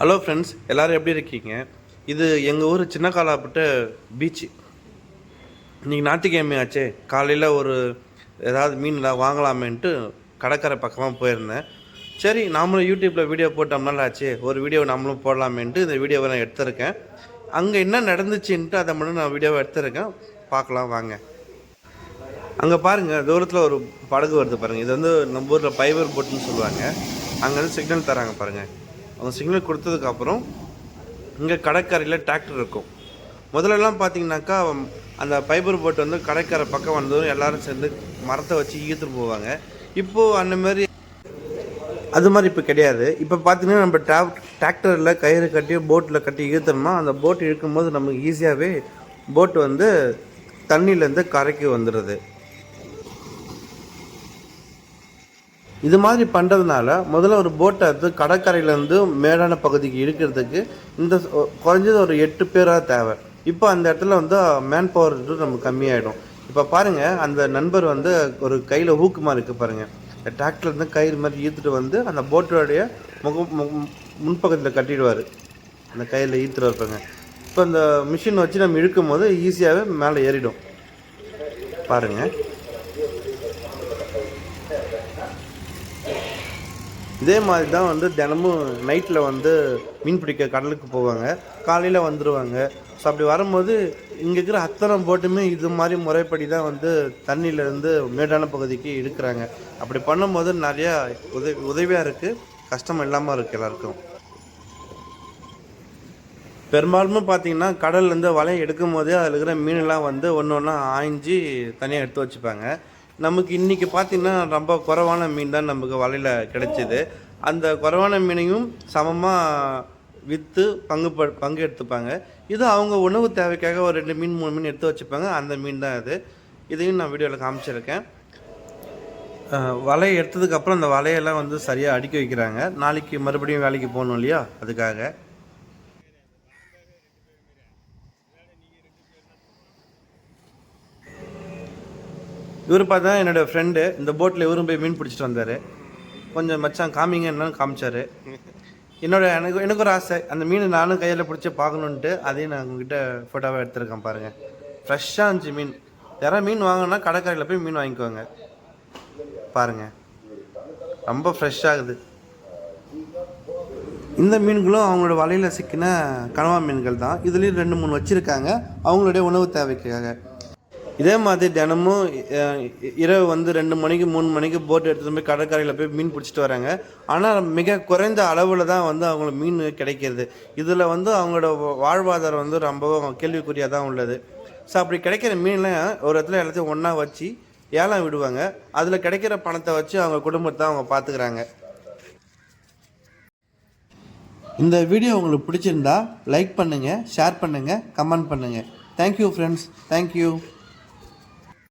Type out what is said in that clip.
Hello friends எல்லோரும் எப்படி இருக்கீங்க? இது எங்கள் ஊர் சின்ன காலாப்பட்ட பீச்சு இன்றைக்கி ஞாயிற்றுக்கிழமையாச்சே காலையில் ஒரு ஏதாவது மீன் ஏதாவது வாங்கலாமேன்ட்டு கடற்கரை பக்கமாக போயிருந்தேன். சரி நாமளும் யூடியூப்பில் வீடியோ போட்டோம்னால ஆச்சு. ஒரு வீடியோ நாமளும் போடலாமேன்ட்டு இந்த வீடியோவை நான் எடுத்திருக்கேன். அங்கே என்ன நடந்துச்சுன்ட்டு அதை மட்டும் நான் வீடியோவை எடுத்திருக்கேன். பார்க்கலாம் வாங்க. அங்கே பாருங்கள் தூரத்தில் ஒரு படகு வருது பாருங்கள் இது வந்து நம்ம ஊரில் ஃபைபர் போட்டுன்னு சொல்லுவாங்க. அங்கேருந்து சிக்னல் தராங்க பாருங்கள் அவங்க சிக்னல் கொடுத்ததுக்கப்புறம் இங்கே கடற்கரையில் டிராக்டர் இருக்கும். முதல்லலாம் பார்த்தீங்கன்னாக்கா அந்த பைபர் போட் வந்து கடற்கரை பக்கம் வந்ததும் எல்லோரும் சேர்ந்து மரத்தை வச்சு ஈத்துட்டு போவாங்க. இப்போது அந்த மாதிரி அது மாதிரி இப்போ கிடையாது. இப்போ பார்த்தீங்கன்னா நம்ம டிராக் டிராக்டரில் கயிறு கட்டி போட்டில் கட்டி இழுத்தோம்னா அந்த போட் இழுக்கும்போது நமக்கு ஈஸியாகவே போட் வந்து தண்ணியிலேருந்து கரைக்கு வந்துடுது இது மாதிரி பண்ணுறதுனால முதல்ல ஒரு போட்டை எடுத்து கடற்கரையிலேருந்து மேடான பகுதிக்கு இழுக்கிறதுக்கு இந்த குறைஞ்சது ஒரு எட்டு பேராக தேவை. இப்போ அந்த இடத்துல வந்து மேன் பவர் நமக்கு கம்மியாயிடும். இப்போ பாருங்கள் அந்த நண்பர் வந்து ஒரு கையில் ஊக்குமா இருக்குது பாருங்கள் இந்த டிராக்டர்லேருந்து கயிறு மாதிரி ஈத்துட்டு வந்து அந்த போட்டோடைய முகம் முன்பக்கத்தில் கட்டிடுவார். அந்த கையில் ஈர்த்துட்டு இருப்பாங்க இப்போ அந்த மிஷின் வச்சு நம்ம இழுக்கும் போது ஈஸியாகவே மேலே ஏறிடும். பாருங்கள் இதே மாதிரி தான் வந்து தினமும் நைட்டில் வந்து மீன் பிடிக்க கடலுக்கு போவாங்க. காலையில் வந்துடுவாங்க ஸோ அப்படி வரும்போது இங்கே இருக்கிற அத்தனை போட்டுமே இது மாதிரி முறைப்படி தான் வந்து தண்ணியிலேருந்து மேடான பகுதிக்கு இழுக்கிறாங்க. அப்படி பண்ணும்போது நிறையா உதவி உதவியாக இருக்குது கஷ்டம் இல்லாமல் இருக்குது எல்லாருக்கும். பெரும்பாலும் பார்த்தீங்கன்னா கடல்லேருந்து வலையை எடுக்கும் போதே அதில் இருக்கிற மீனெல்லாம் வந்து ஒன்று ஒன்றா ஆய்ஞ்சி தனியாக எடுத்து வச்சுப்பாங்க. நமக்கு இன்றைக்கி பார்த்தீங்கன்னா ரொம்ப குறைவான மீன் தான் நமக்கு வலையில் கிடைச்சிது. அந்த குறைவான மீனையும் சமமாக விற்று பங்கு ப பங்கு எடுத்துப்பாங்க. இது அவங்க உணவு தேவைக்காக ஒரு ரெண்டு மீன் மூணு மீன் எடுத்து வச்சுப்பாங்க. அந்த மீன் தான் இது. இதையும் நான் வீடியோவில் காமிச்சிருக்கேன். வலையை எடுத்ததுக்கப்புறம் அந்த வலையெல்லாம் வந்து சரியாக அடுக்கி வைக்கிறாங்க. நாளைக்கு மறுபடியும் வேலைக்கு போகணும் இல்லையா? அதுக்காக. இவரும் பார்த்தா என்னோட ஃப்ரெண்டு இந்த போட்டில் இவரும் போய் மீன் பிடிச்சிட்டு வந்தார். கொஞ்சம் மச்சான் காமிங்க என்னன்னு காமிச்சார். என்னோட எனக்கு எனக்கு ஒரு ஆசை. அந்த மீன் நானும் கையில் பிடிச்சி பார்க்கணுன்ட்டு அதையும் நான் உங்ககிட்ட ஃபோட்டோவாக எடுத்திருக்கேன் பாருங்கள் ஃப்ரெஷ்ஷாக இருந்துச்சு மீன். யாராவது மீன் வாங்கினா கடற்கரையில் போய் மீன் வாங்கிக்குவாங்க பாருங்கள் ரொம்ப ஃப்ரெஷ்ஷாகுது இந்த மீன்களும் அவங்களோட வலையில் சிக்கின கனவா மீன்கள் தான். இதுலேயும் ரெண்டு மூணு வச்சுருக்காங்க. அவங்களுடைய உணவு தேவைக்காக. இதே மாதிரி தினமும் இரவு வந்து ரெண்டு மணிக்கு மூணு மணிக்கு போட் எடுத்துகிட்டு போய் கடற்கரையில் போய் மீன் பிடிச்சிட்டு வராங்க. ஆனால் மிக குறைந்த அளவில் தான் வந்து அவங்களுக்கு மீன் கிடைக்கிறது. இதில் வந்து அவங்களோட வாழ்வாதாரம் வந்து ரொம்ப கேள்விக்குறியாக தான் உள்ளது. ஸோ அப்படி கிடைக்கிற மீன்லாம் ஒரு இடத்துல எல்லாத்தையும் ஒன்றா வச்சு ஏலம் விடுவாங்க. அதில் கிடைக்கிற பணத்தை வச்சு அவங்க குடும்பத்தை அவங்க பார்த்துக்கிறாங்க இந்த வீடியோ உங்களுக்கு பிடிச்சிருந்தா லைக் பண்ணுங்கள் ஷேர் பண்ணுங்கள் கமெண்ட் பண்ணுங்கள் தேங்க்யூ ஃப்ரெண்ட்ஸ் தேங்க்யூ